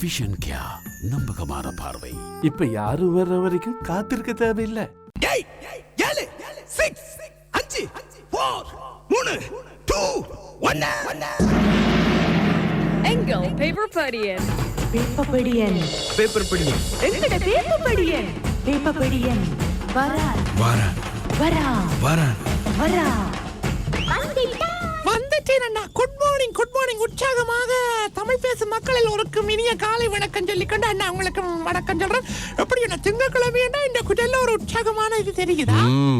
Vision கியா நம்பகமான பார்வை. இப்ப யாரும் வர்ற வரைக்கும் காத்திருக்க தேவையில்லை. ஏழு சிக்ஸ் அஞ்சு ஃபோர் மூணு டூ ஒன்னு எங்கள் பேப்பர் படியன்? பேப்பர் படி எங்கட பேப்பபடியன் பேப்பபடியன் வரா. வாரா. வரா. வாரா. வரா. அண்ணா குட் மார்னிங் குட் மார்னிங் உற்சாகமாக தமிழ் பேசும் மக்களில் ஒரு இனிய காலை வணக்கம் சொல்லிக்கொண்டு அண்ணா உங்களுக்கு வணக்கம் சொல்றேன். எப்படி என்ன திங்கக்கிழமைன்னா இந்த குடல்ல ஒரு உற்சாகமான இது தெரியுதா?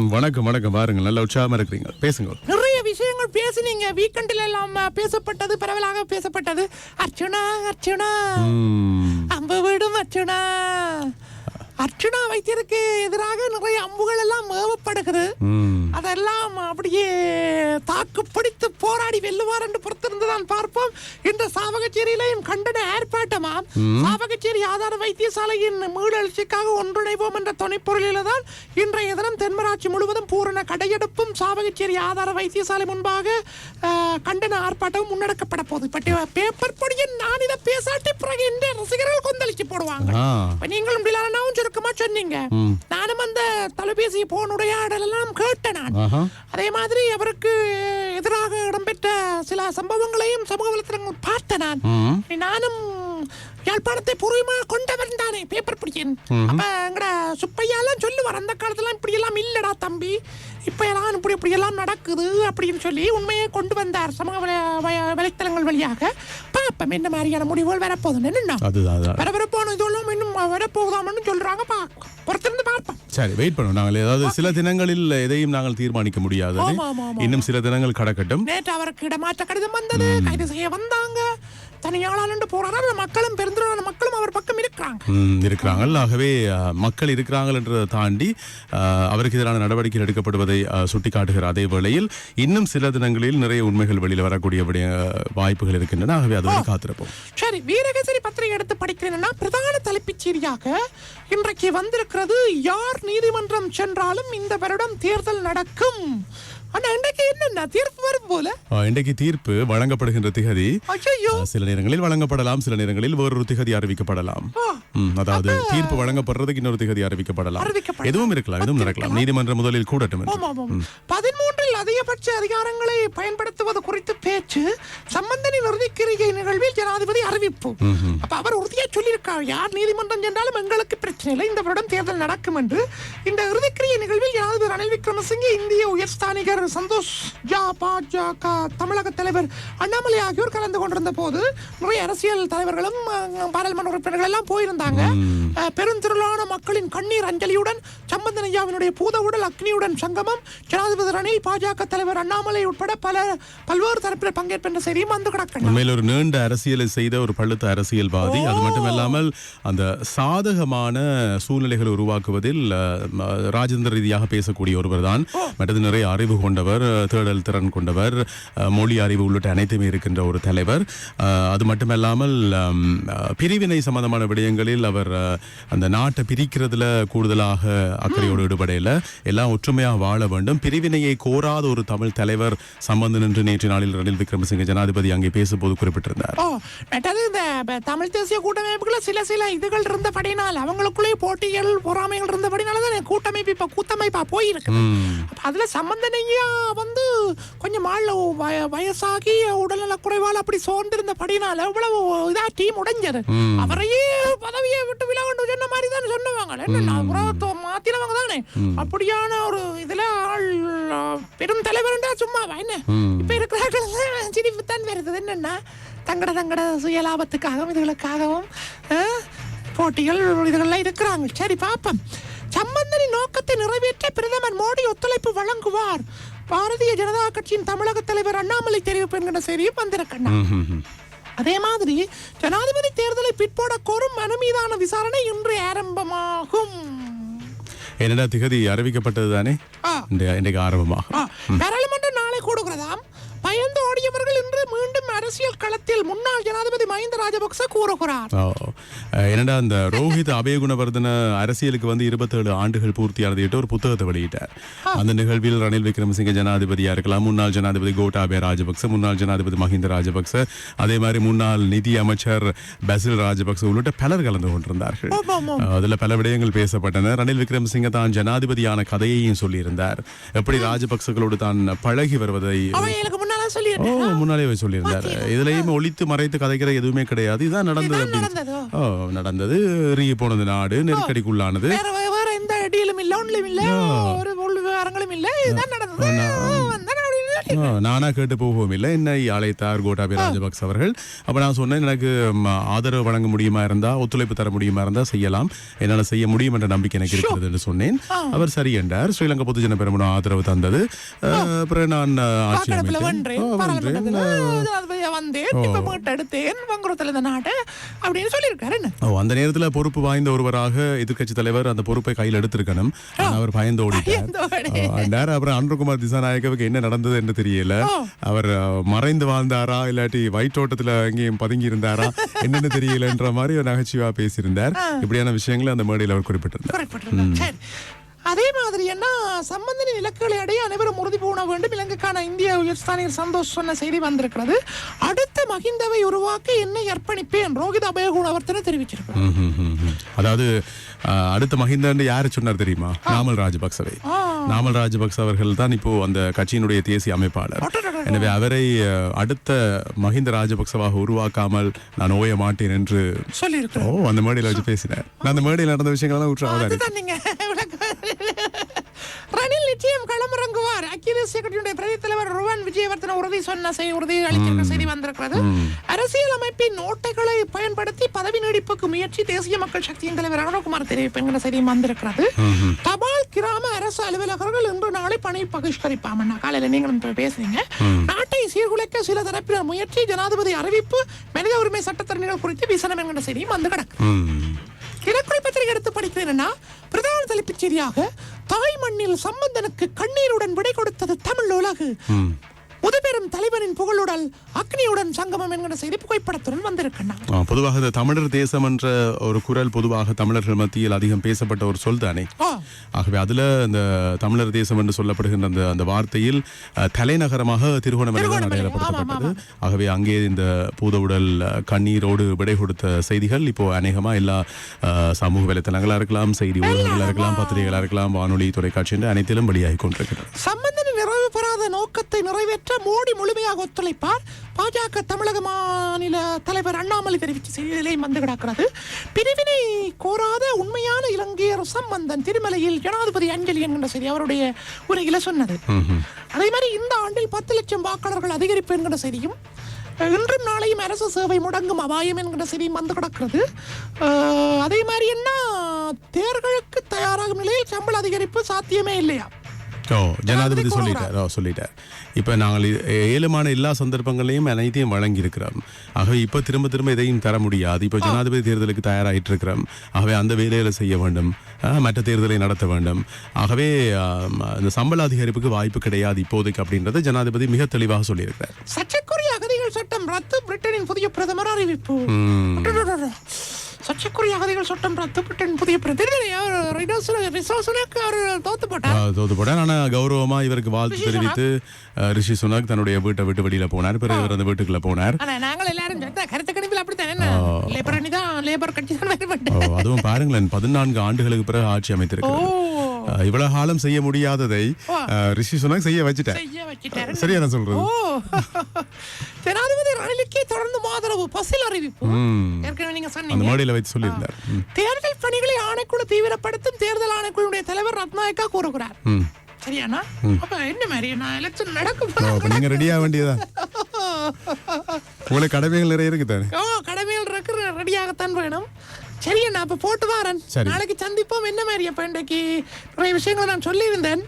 வணக்கம் வணக்கம். பாருங்க நல்ல உற்சாகமா இருக்கிறீங்க. பேசுங்க நிறைய விஷயங்கள் பேசுனீங்க. வீக்கெண்டில் எல்லாம் பேசப்பட்டது பரவலாக பேசப்பட்டது. அர்ச்சனா அர்ச்சனா. அம்பு விடும் அர்ச்சனா. அர்ச்சனா வைத்தியருக்கு எதிராக நிறைய அம்புகள் எல்லாம் ஏவப்படுகிறது ம். அதெல்லாம் அப்படியே தாக்கு பிடித்து போராடி வெல்லுவார் என்று பொறுத்திருந்துதான் பார்ப்போம். இந்த சாவகச்சேரியிலையும் கண்டன ஆர்ப்பாட்டமா? சாவகச்சேரி ஆதார வைத்தியசாலையின் மீளெழுச்சிக்காக ஒன்றிணைவோம் என்ற துணைப்பொருளில தான் இன்றைய தினம் தென்மராட்சி முழுவதும் பூரண கடையெடுப்பும் சாவகச்சேரி ஆதார வைத்தியசாலை முன்பாக கண்டன ஆர்ப்பாட்டமும் முன்னெடுக்கப்பட போகுது. பட் பேப்பர் பொடியின் நான் இதை பேசாட்டி பிறகு இந்த ரசிகர்கள் கொந்தளிச்சு போடுவாங்க. இப்ப நீங்களும் சுருக்கமா சொன்னீங்க. நானும் அந்த தொலைபேசி போன் உரையாடல் எல்லாம் கேட்டேன். ஆஹா. அதே மாதிரி அவருக்கு எதிராக இடம்பெற்ற சில சம்பவங்களையும் சமூக வலைத்தளங்கள் பார்த்தேன் நான். நானும் யாழ்ப்பாணத்தை பூர்வமாக கொண்டவன் தானே பேப்பர் பிடிக்கன் அப்ப எங்கட சுப்பையாலாம் சொல்லுவார் அந்த காலத்துல இப்படி எல்லாம் இல்லடா தம்பி. இப்ப எல்லாம் இப்படி இப்படி எல்லாம் நடக்குது அப்படின்னு சொல்லி உண்மையை கொண்டு வந்தார் சமூக வலைத்தளங்கள் வழியாக. பாப்பம் என்ன மாதிரியான முடிவுகள் வரப்போகுதுன்னு அதுதான் பரபரப்பான இதெல்லாம் இன்னும் வரப்போகுதாமன்னு சொல்றாங்க பா பொறுத்திருந்து பார்ப்போம் சரி வெயிட் பண்ணுவோம் நாங்கள் ஏதாவது சில தினங்களில் எதையும் நாங்கள் தீர்மானிக்க முடியாது. இன்னும் சில தினங்கள் கடக்கட்டும். நேற்று அவருக்கு இடமாற்ற கடிதம் வந்தது. கைது செய்ய வந்தாங்க தனியாளாண்டு போறாரு. மக்களும் பெருந்திரளான மக்களும் அவர் பக்கம் இருக்கிறாங்க ம், இருக்கிறாங்கள். ஆகவே மக்கள் இருக்கிறார்கள் என்றதை தாண்டி அவருக்கு எதிரான நடவடிக்கை எடுக்கப்படுவதை சுட்டிக்காட்டுகிற அதே வேளையில் இன்னும் சில தினங்களில் நிறைய உண்மைகள் வெளியில் வரக்கூடிய வாய்ப்புகள் இருக்கின்றன. ஆகவே அதுவரை காத்திருப்போம். சரி வீரகேசரி பத்திரிகை எடுத்து படிக்கிறேன்னா பிரதான தலைப்புச் செய்தியாக இன்றைக்கு வந்திருக்கிறது யார் நீதிமன்றம் சென்றாலும் இந்த வருடம் தேர்தல் நடக்கும். ஆனா இன்றைக்கு என்னென்ன தீர்ப்பு வரும் போல? இன்றைக்கு தீர்ப்பு வழங்கப்படுகின்ற திகதி. சில நேரங்களில் வழங்கப்படலாம் சில நேரங்களில் வேறொரு திகதி அறிவிக்கப்படலாம். அதாவது தீர்ப்பு வழங்கப்படுறதுக்கு இன்னொரு திகதி அறிவிக்கப்படலாம். எதுவும் இருக்கலாம் எதுவும் நடக்கலாம். நீதிமன்றம் முதலில் கூடட்டும். பதிமூன்றில் அதிகபட்ச அதிகாரங்களை பயன்படுத்துவது குறித்து பேச்சு சம்பந்தனின் இறுதிக்கிரிகை நிகழ்வில் ஜனாதிபதி அறிவிப்பு. அப்ப அவர் உறுதியா சொல்லியிருக்கார். யார் நீதிமன்றம் சென்றாலும் எங்களுக்கு பிரச்சனை இல்லை இந்த வருடம் தேர்தல் நடக்கும் என்று. இந்த இறுதிக்கிரிகை நிகழ்வில் ஜனாதிபதி ரணில் விக்ரமசிங்கே இந்திய உயர்ஸ்தானிகர் சந்தோஷ். ஜா பாஜக தமிழக தலைவர் அண்ணாமலை ஆகியோர் கலந்து கொண்டிருந்த போது நிறைய அரசியல் தலைவர்களும் பாராளுமன்ற உறுப்பினர்கள் எல்லாம் போயிருந்தாங்க. பெருந்திரளான மக்களின் கண்ணீர் அஞ்சலியுடன் சம்பந்தன் ஐயாவினுடைய பூத உடல் அக்னியுடன் சங்கமம் ஜனாதிபதி ரணில் பாஜக தலைவர் அண்ணாமலை உட்பட பல பல்வேறு தரப்பினர் பங்கேற்கின்ற செய்தியும் வந்து கிடக்கணும் உண்மையில் ஒரு நீண்ட அரசியலை செய்த ஒரு பழுத்த அரசியல்வாதி. அது மட்டுமல்லாமல் அந்த சாதகமான சூழ்நிலைகளை உருவாக்குவதில் ராஜேந்திர ரீதியாக பேசக்கூடிய ஒருவர் தான் மற்றது நிறைய அறிவு கொண்டவர் தேடல் திறன் கொண்டவர் மொழி அறிவு உள்ளிட்ட அனைத்துமே இருக்கின்ற ஒரு தலைவர். அது மட்டுமல்லாமல் பிரிவினை சம்பந்தமான விடயங்களில் அவர் அந்த நாட்டை பிரிக்கிறதுல கூடுதலாக அக்கறையோடு ஈடுபடையில எல்லாம் ஒற்றுமையாக வாழ வேண்டும். பிரிவினையை கோராத ஒரு தமிழ் தலைவர் சம்பந்தன் என்று நேற்று நாளில் ரணில் விக்ரமசிங்க ஜனாதிபதி அங்கே பேசும்போது குறிப்பிட்டிருந்தார். தமிழ் தேசிய கூட்டமைப்புக்குள்ள சில சில இதுகள் இருந்தபடினால் அவங்களுக்குள்ளே போட்டிகள் பொறாமைகள் இருந்தபடினால தான் கூட்டமைப்பு இப்ப கூட்டமைப்பா போயிருக்கு. அதுல சம்பந்தனையா வந்து கொஞ்சம் ஆள் வய- வயசாகி உடல்நல குறைவால் அப்படி சோர்ந்திருந்தபடினால இவ்வளவு இதா டீம் உடைஞ்சது. அவரையே பதவியை விட்டு விலகண்டு சொன்ன மாதிரி தானே சொன்னவங்க என்ன புறத்தோ மாத்தினவங்க தானே. அப்படியான ஒரு இதுல ஆள் பெரும் தலைவர்ன்றா சும்மா என்ன? இப்ப இருக்கிறார்கள். சிரிப்பு தான் வருது. என்னன்னா தங்கட தங்கட சுய லாபத்துக்காகவும் இதுகளுக்காகவும் போட்டிகள் இதுகள்லாம் இருக்கிறாங்க. சரி பாப்போம் சம்பந்தனின் நோக்கத்தை நிறைவேற்ற பிரதமர் மோடி ஒத்துழைப்பு வழங்குவார். பாரதிய ஜனதா கட்சியின் தமிழக தலைவர் அண்ணாமலை தெரிவிப்பு என்கிற செய்தியும் வந்திருக்கணும் அதே மாதிரி ஜனாதிபதி தேர்தலை பிற்போட கோரும் மனு மீதான விசாரணை இன்று ஆரம்பமாகும். என்னடா திகதி அறிவிக்கப்பட்டது தானே. இன்றைக்கு ஆரம்பமாக ஆ, பாராளுமன்றம் நாளை கூடுகிறதாம். பயந்து ஓடியவர்கள் இன்று மீண்டும் அரசியல் களத்தில் முன்னாள் ஜனாதிபதி மஹிந்த ராஜபக்ச கூறுகிறார். என்னடா அந்த ரோஹித் அபயகுணவர்தன அரசியலுக்கு வந்து இருபத்தேழு ஆண்டுகள் பூர்த்தியானதையிட்டு ஒரு புத்தகத்தை வெளியிட்டார். அந்த நிகழ்வில் ரணில் விக்ரமசிங்க ஜனாதிபதியா இருக்கலாம் முன்னாள் ஜனாதிபதி கோட்டாபய ராஜபக்ச முன்னாள் ஜனாதிபதி மஹிந்த ராஜபக்ச அதே மாதிரி முன்னாள் நிதி அமைச்சர் பசில் ராஜபக்ச உள்ளிட்ட பலர் கலந்து கொண்டிருந்தார்கள். அதுல பல விடயங்கள் பேசப்பட்டன. ரணில் விக்ரமசிங்க தான் ஜனாதிபதியான கதையையும் சொல்லியிருந்தார். எப்படி ராஜபக்சகளோடு தான் பழகி வருவதை முன்னால சொல்லியிருந்தார். இதுலயும் ஒளித்து மறைத்து கதைக்கிற எதுவுமே கிடையாது. இதான் நடந்தது அப்படின்னு நடந்ததோ? இறுகி போனது நாடு நெருக்கடிக்குள்ளானது. வேற எந்த டீலும் இல்ல ஒன்றும் இல்ல ஒரு விவகாரங்களும் இல்ல இதுதான் நடந்தது. நானா கேட்டு போகவும் இல்லை. என்னை அழைத்தார் கோட்டாபய ராஜபக்ச அவர்கள். அப்ப நான் சொன்னேன் எனக்கு ஆதரவு வழங்க முடியுமா இருந்தா ஒத்துழைப்பு தர முடியுமா இருந்தா செய்யலாம். என்னால செய்ய முடியும் என்ற நம்பிக்கை எனக்கு இருக்கிறது என்று சொன்னேன். அவர் சரி என்றார். ஸ்ரீலங்கா பொதுஜன பெருமனும் ஆதரவு தந்தது. அப்புறம் நான் ஆட்சி அந்த நேரத்துல பொறுப்பு வாய்ந்த ஒருவராக எதிர்க்கட்சி தலைவர் அந்த பொறுப்பை கையில் எடுத்திருக்கணும். அவர் பயந்து ஓடிட்டார். அப்புறம் அன்புகுமார் திசாநாயக்கவுக்கு என்ன நடந்தது என்று தெரியல. அவர் மறைந்து வாழ்ந்தாரா? இல்லாட்டி வயிற்றோட்டத்துல எங்கேயும் பதுங்கி இருந்தாரா என்னன்னு தெரியலன்ற மாதிரி ஒரு நகைச்சுவா பேசியிருந்தார். இப்படியான விஷயங்களை அந்த மேடையில் அவர் குறிப்பிட்டிருந்தார். அதே மாதிரி என்ன சம்பந்தனின் இலக்குகளை அடைய அனைவரும் உறுதி பூண வேண்டும். இலங்கைக்கான இந்திய உயர்ஸ்தானிகர் சந்தோஷ் சொன்ன செய்தி வந்திருக்கிறது. அடுத்த மகிந்தவை உருவாக்க என்னை அர்ப்பணிப்பேன். ரோஹித் தெரிவிச்சிருக்கிறார். ம், ம், ம். அதாவது அடுத்த மஹிந்தன்னு யாரு சொன்னார் தெரியுமா? நாமல் ராஜபக்சவை. நாமல் ராஜபக்ச அவர்கள் தான் இப்போ அந்த கட்சியினுடைய தேசிய அமைப்பாளர். எனவே அவரை அடுத்த மஹிந்த ராஜபக்சவாக உருவாக்காமல் நான் ஓய மாட்டேன் என்று ஓ சொல்லியிருக்கிறார் அந்த மேடையில வச்சு பேசினார். நான் அந்த மேடையில் நடந்த விஷயங்கள்லாம் உற்றாவதா ரணில் நிச்சயம் களமிறங்குவார். ஐக்கிய தேசிய கட்சியினுடைய பிரதி தலைவர் ருவன் விஜயவர்தன உறுதி சொன்ன செய் உறுதி அளித்திருக்க செய்தி வந்திருக்கிறது. அரசியல் அமைப்பின் ஓட்டைகளை பயன்படுத்தி பதவி நீடிப்புக்கு முயற்சி தேசிய மக்கள் சக்தியின் தலைவர் அருணகுமார் தெரிவிப்பு என்கிற செய்தியும் வந்திருக்கிறது. தபால் கிராம அரசு அலுவலகர்கள் இன்று நாளை பணி பகிஷ்கரிப்பாமண்ணா காலையில நீங்களும் பேசுறீங்க. நாட்டை சீர்குலைக்க சில தரப்பினர் முயற்சி ஜனாதிபதி அறிவிப்பு மனித உரிமை சட்டத்தரணிகள் குறித்து விசனம் என்கிற செய்தியும் வந்து கிடக்கு. ம். பத்திரிகை எடுத்து படிக்கிறேன்னா பிரதான தலைப்புச் செய்தியாக தாய் மண்ணில் சம்பந்தனுக்கு கண்ணீருடன் விடை கொடுத்தது தமிழ் உலகு முதுபெரும் தலைவரின் புகழுடல் அக்னியுடன் சங்கமம் என்கிற செய்தி புகைப்படத்துடன் வந்திருக்கண்ணா ஆ, பொதுவாக இந்த தமிழர் தேசம் என்ற ஒரு குரல் பொதுவாக தமிழர்கள் மத்தியில் அதிகம் பேசப்பட்ட ஒரு சொல் தானே. ஆகவே அதுல இந்த தமிழர் தேசம் என்று சொல்லப்படுகின்ற அந்த அந்த வார்த்தையில் தலைநகரமாக திருகோணமலை அடையாளப்படுத்தப்பட்டது ஆகவே அங்கே இந்த பூதவுடல் கண்ணீரோடு விடை கொடுத்த செய்திகள் இப்போ அநேகமா எல்லா சமூக வலைத்தளங்களா இருக்கலாம் செய்தி ஊடகங்களா இருக்கலாம் பத்திரிகைகளா இருக்கலாம் வானொலி தொலைக்காட்சி என்று அனைத்திலும் வெளியாகி கொண்டிருக்கிறது நோக்கத்தை நிறைவேற்ற மோடி முழுமையாக ஒத்துழைப்பார். பாஜக தமிழக மாநில தலைவர் அண்ணாமலை தெரிவித்த செய்தியிலேயும் வந்து கிடக்கிறது. பிரிவினை கோராத உண்மையான இலங்கையர் சம்பந்தன் திருமலையில் ஜனாதிபதி அஞ்சலி என்கின்ற செய்தி அவருடைய உரையில சொன்னது. அதே மாதிரி இந்த ஆண்டில் பத்து லட்சம் வாக்காளர்கள் அதிகரிப்பு என்கிற செய்தியும் இன்றும் நாளையும் அரசு சேவை முடங்கும் அபாயம் என்கிற செய்தியும் வந்து கிடக்கிறது. அதே மாதிரி என்ன? தேர்களுக்கு தயாராகும் நிலையில் சம்பள அதிகரிப்பு சாத்தியமே இல்லையா? ஓ ஜனாதிபதி சொல்லிட்டார். ஓ சொல்லிட்டார். இப்போ நாங்கள் ஏழுமான எல்லா சந்தர்ப்பங்களையும் அனைத்தையும் வழங்கி இருக்கிறோம் ஆகவே இப்போ திரும்ப திரும்ப எதையும் தர முடியாது. இப்போ ஜனாதிபதி தேர்தலுக்கு தயாராகிட்டு இருக்கிறோம் ஆகவே அந்த வேலையில செய்ய வேண்டும். மற்ற தேர்தலை நடத்த வேண்டும். ஆகவே இந்த சம்பள அதிகரிப்புக்கு வாய்ப்பு கிடையாது இப்போதைக்கு அப்படின்றத ஜனாதிபதி மிக தெளிவாக சொல்லியிருக்கிறார். சர்ச்சைக்குரிய அகதிகள் சட்டம் ரத்து. பிரிட்டனின் புதிய பிரதமர் அறிவிப்பு. சர்ச்சைக்குரிய அகதிகள் சட்டம் ரத்து பிரிட்டன் புதிய அவர் தோத்து போட்டார். தோத்து போட்டார். ஆனா கௌரவமா இவருக்கு வாழ்த்து தெரிவித்து ரிஷி சுனக் தன்னுடைய வீட்டை விட்டு வெளியில போனார். பிறகு இவர் அந்த வீட்டுக்குள்ள போனார். நாங்கள் எல்லாரும் கருத்து கணிப்பில் அப்படித்தான். அதுவும் பாருங்களேன் பதினான்கு ஆண்டுகளுக்கு பிறகு ஆட்சி அஹ் இவ்வளவு காலம் செய்ய முடியாததை ரிஷி சொன்னாங்க செய்ய வச்சுட்டேன் சரியா நான் சொல்றது? ரணிலுக்கே தொடர்ந்து ஆதரவு பசில் அறிவிப்பு. ஏற்கனவே நீங்க சொன்னீங்க. மேடையில வைத்து சொல்லியிருந்தார். தேர்தல் பணிகளை ஆணைக்குழு தீவிரப்படுத்தும் தேர்தல் ஆணைக்குழுடைய தலைவர் ரத்நாயக்கா கூறுகிறார். ம். சரியாண்ணா? அப்ப என்ன மாதிரி? நான் எலெக்ஷன் அப்ப நீங்க ரெடியா வேண்டியதான் உங்களுக்கு கடமைகள் நிறைய இருக்கு தானே? ஓ கடமையில் இருக்கிற ரெடியாகத்தான் வேணும். சரி அண்ணா அப்ப போட்டு வாரன். நாளைக்கு சந்திப்போம். என்ன மாதிரி அப்ப இன்றைக்கு? நிறைய விஷயங்களை நான் சொல்லியிருந்தேன்.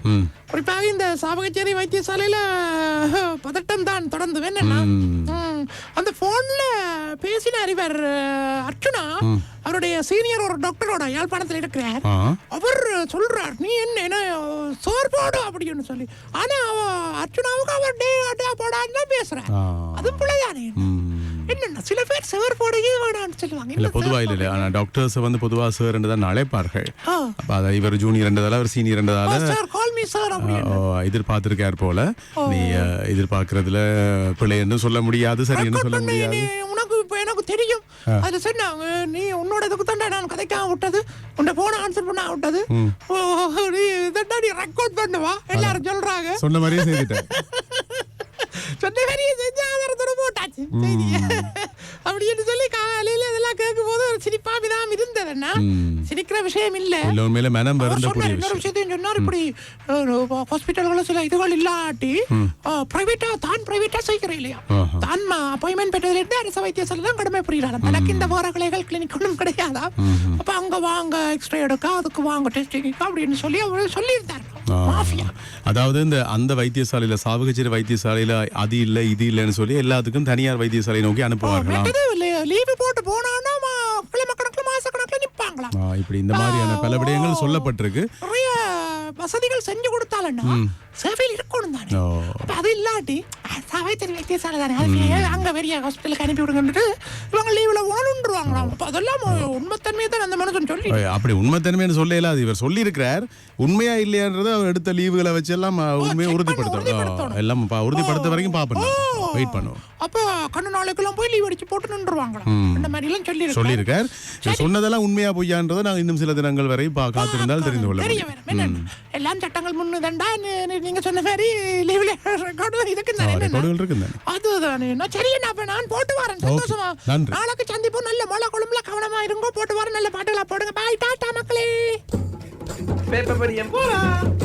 குறிப்பாக இந்த சாவகச்சேரி வைத்தியசாலையில பதட்டம் தான் தொடர்ந்து. வேணும்னா? ம். அந்த போன்ல பேசினார் இவர் அஹ், அர்ச்சுனா அவருடைய சீனியர் ஒரு டாக்டரோட யாழ்ப்பாணத்தில் இருக்கிறார். அவர் சொல்றார் நீ என்ன சோர் போடு அப்படின்னு சொல்லி. ஆனா அர்ச்சுனாவுக்கு அவர் டே அட்டா போடான்னு தான் பேசுறார். ஆ. அது பிள்ளைதானே. என்னன்னா சில பேர் சேர் போடையே வேணாம்னு சொல்லுவாங்க. இல்ல என்ன பொதுவா சேர் இல்ல. இல்ல ஆனா டாக்டர்ஸ் வந்து பொதுவா சார் தான் அழைப்பார்கள். அப்ப அதை இவர் ஜூனியர் என்றதால அவர் சீனியர் என்றதால சார் கால் மீ சார் அப்படின்னு எதிர்பார்த்திருக்கார் போல. நீ எதிர்பார்க்கறதுல பிள்ளைன்னு சொல்ல முடியாது சரின்னு சொல்ல முடியாது. உனக்கு இப்ப எனக்கு தெரியும். அதுல சொன்னாங்க நீ உன்னோட இதுக்கு தாண்டா நான் கதைக்காம விட்டது. உன்னை போன ஆன்சர் பண்ண விட்டது. நீ இதண்டா நீ ரெக்கார்ட் பண்ணுவா? எல்லாரும் சொல்றாங்க. சொன்ன மாதிரியே செய்துட்டேன். சொன்ன மாதிரியே செஞ்சு ஆதாரத்தோட போட்டாச்சு. அப்படின்னு சொல்லி காலையில இதெல்லாம் கேட்கும் போது ஒரு சிரிப்பா விதாம் இருந்ததுன்னா சிரிக்கிற விஷயம் இல்ல. உண்மையில மனம் அவர் வருந்த சொன்னார் கூடிய இன்னொரு விஷயத்தையும் சொன்னார் இப்படி ஹாஸ்பிட்டல்கள சில இதுகள் இல்லாட்டி பிரைவேட்டா தான் பிரைவேட்டா செய்கிற இல்லையா. தான் அப்பாயின்மெண்ட் பெற்றதுல இருந்து அரசு வைத்தியசாலை தான் கடமை புரியுறாங்க எனக்கு இந்த வேற கிளைகள் கிளினிக் ஒன்றும் கிடையாதா? அப்ப அங்க வாங்க எக்ஸ்ரே எடுக்க அதுக்கு வாங்க டெஸ்டிங் அப்படின்னு சொல்லி அவர் சொல்லியிருந்தார். அதாவது இந்த அந்த வைத்தியசாலையில சாவகச்சேரி வைத்தியசாலையில அது இல்ல இது இல்லைன்னு சொல்லி எல்லாத்துக்கும் தனியார் வைத்தியசாலை நோக்கி அனுப்புவார்களாம் லீவு போட்டு போனான்னா மா- கிழமை கணக்குல மாச கணக்குல நிப்பாங்களாம் ஆ, இப்படி இந்த மாதிரியான பல விடயங்கள் சொல்லப்பட்டிருக்கு. வசதிகள் செஞ்சு கொடுத்தாலன்னா சேவையில் இருக்கணும் தானே. அது இல்லாட்டி சவை தெரிய வைத்தியசாலை தானே. அதுக்கு அங்க பெரிய ஹாஸ்பிட்டலுக்கு அனுப்பி விடுங்கன்ட்டு இவங்க லீவ்ல உணர்ந்துருவாங்களாம் அதெல்லாம் உண்மைத்தன்மையை தான் அந்த மனுஷன் சொல்லி அப்படி உண்மைத்தன்மைன்னு சொல்ல இயலாது இவர் சொல்லியிருக்கிறார். உண்மையா இல்லையான்றதை அவர் எடுத்த லீவுகளை வச்சு எல்லாம் உண்மையை. ஆ, எல்லாம் உறுதிப்படுத்த வரைக்கும் பாப்போம். வெயிட் பண்ணுவோம். அப்ப கண்ணு நாளைக்கெல்லாம் போய் லீவ் அடிச்சு போட்டு நின்றுவாங்களாம் அந்த மாதிரி எல்லாம் சொல்லி சொல்லியிருக்கார். சொன்னதெல்லாம் உண்மையா பொய்யான்றதை நாங்கள் இன்னும் சில தினங்கள் வரை பா- காத்திருந்தால் தெரிந்து கொள்ள முடியும். எல்லாம் சட்டங்கள் முன்னுதண்டா. நீங்க சொன்ன மாதிரி லீவ்ல ரெக்கார்டு இருக்கு அதுதானே நான் சரி என்ன அப்ப நான் போட்டு வரேன். சந்தோஷமா. நாளைக்கு சந்திப்போம் நல்ல மழை குழம்புல கவனமா இருங்கோ. போட்டு வரேன் நல்ல பாட்டுலாம் போடுங்க. பாய் டாட்டா மக்களே. பேப்பர் படியம் போலாம்